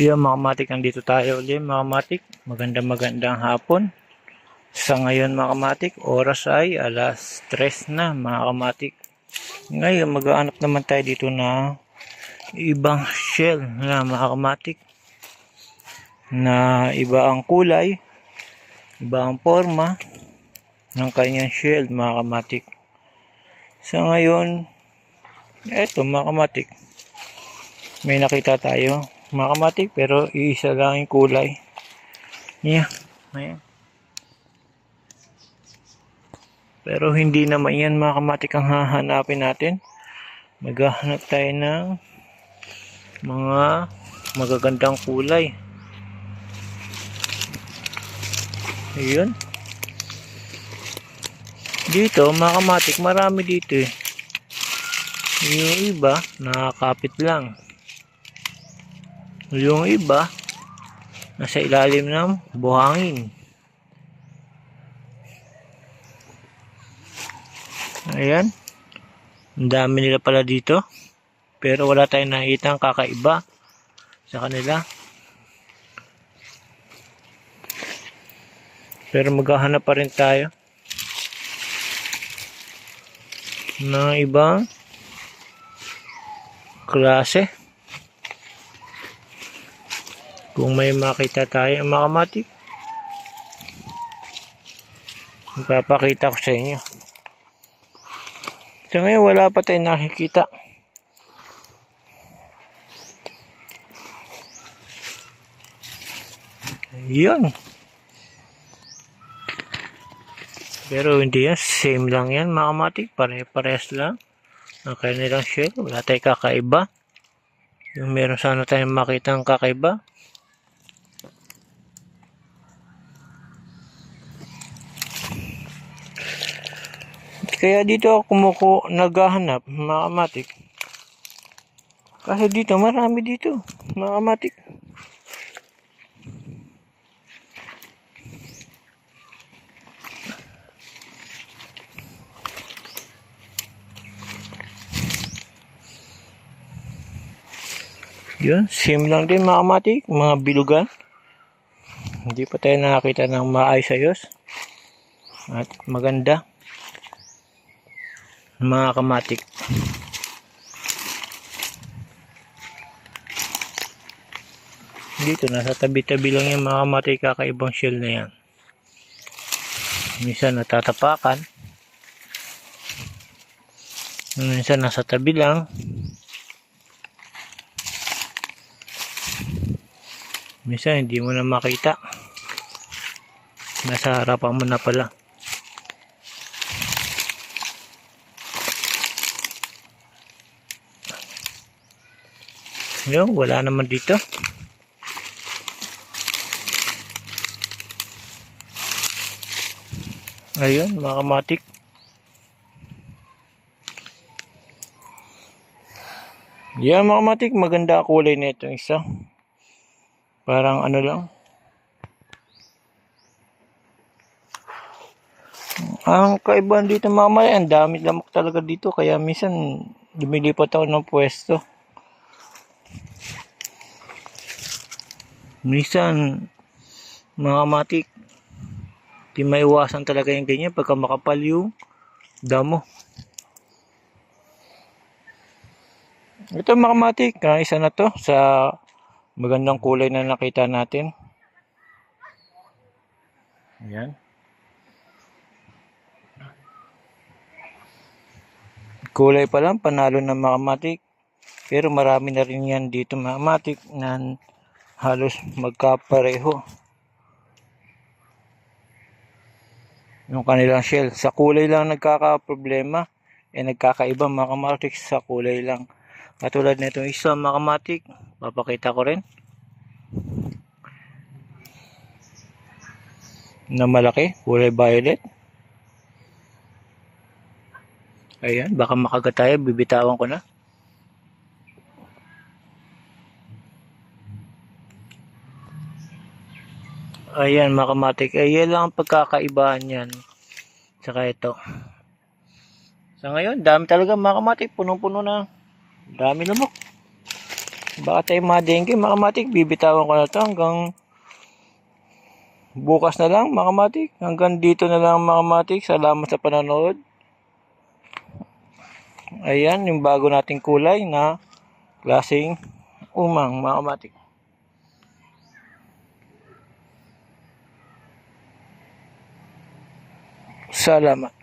Yan mga kamatik, nandito tayo ulit mga kamatik. Magandang magandang hapon. Sa ngayon mga kamatik, oras ay alas 3 na mga kamatik. Ngayon mag-aanap naman tayo dito na ibang shell na mga kamatik. Na iba ang kulay, iba ang forma ng kanyang shell mga kamatik. Sa ngayon, eto mga kamatik, may nakita tayo mga kamatik pero iisa lang yung kulay. Yeah ayan. Pero hindi naman yan mga kamatik ang hahanapin natin. Maghahanap tayo ng mga magagandang kulay. Ayun. Dito mga kamatik marami dito eh. Yung iba nakakapit lang yung iba, nasa ilalim ng buhangin. Ayan. Ang dami nila pala dito. Pero wala tayong nakikita kakaiba sa kanila. Pero maghahanap pa rin tayo ng ibang klase. Kung may makita tayo makamatik, ipapakita ko sa inyo. So ngayon wala pa tayong nakikita. Yun. Pero hindi yan. Same lang yan makamatik. Pare-pares lang. Ang kanilang shell. Wala tayong kakaiba. Yung meron sana tayong makita ang kakaiba. Kaya dito ako kumuko, naghahanap, mga kamatik. Kasi dito, marami dito, mga kamatik. Yun, same lang din mga kamatik, mga bilugan. Hindi pa tayo nakakita ng maayos-ayos. At maganda mga kamatik. Dito, nasa tabi-tabi lang yung mga kamatik kakaibang shell na yan. Minsan natatapakan. Minsan nasa tabi lang. Minsan hindi mo na makita. Nasa harapan mo na pala. Yun, wala naman dito. Ayun, mga kamatik. Yan mga kamatik, maganda kulay na isa. Parang ano lang. Ang kaibahan dito mga kamatik, ang dami lamok talaga dito. Kaya minsan lumilipat ako ng pwesto. Minsan, mga matik, di talaga yung ganyan pagka makapal yung damo. Ito mga matik, ah, isa na to sa magandang kulay na nakita natin. Ayan. Kulay pa lang, panalo ng mga matik. Pero marami na rin yan dito mga matik na halos magkapareho. Yung kanilang shell sa kulay lang nagkakaproblema. Eh nagkakaiba mga kamatik sa kulay lang. Katulad nitong isa mga kamatik papakita ko rin. Na malaki kulay violet. Ayan baka makagat tayo bibitawan ko na Ayan, makamatik. Ayan lang ang pagkakaibahan yan. Saka ito. Sa ngayon, dami talaga makamatik. Punong-puno na. Dami lamok. Baka tayo madengke, mga kamatik. Bibitawan ko na to hanggang bukas na lang, mga kamatik. Hanggang dito na lang, mga kamatik. Salamat sa panonood. Ayan, yung bago nating kulay na klaseng umang, mga kamatik. Salamat.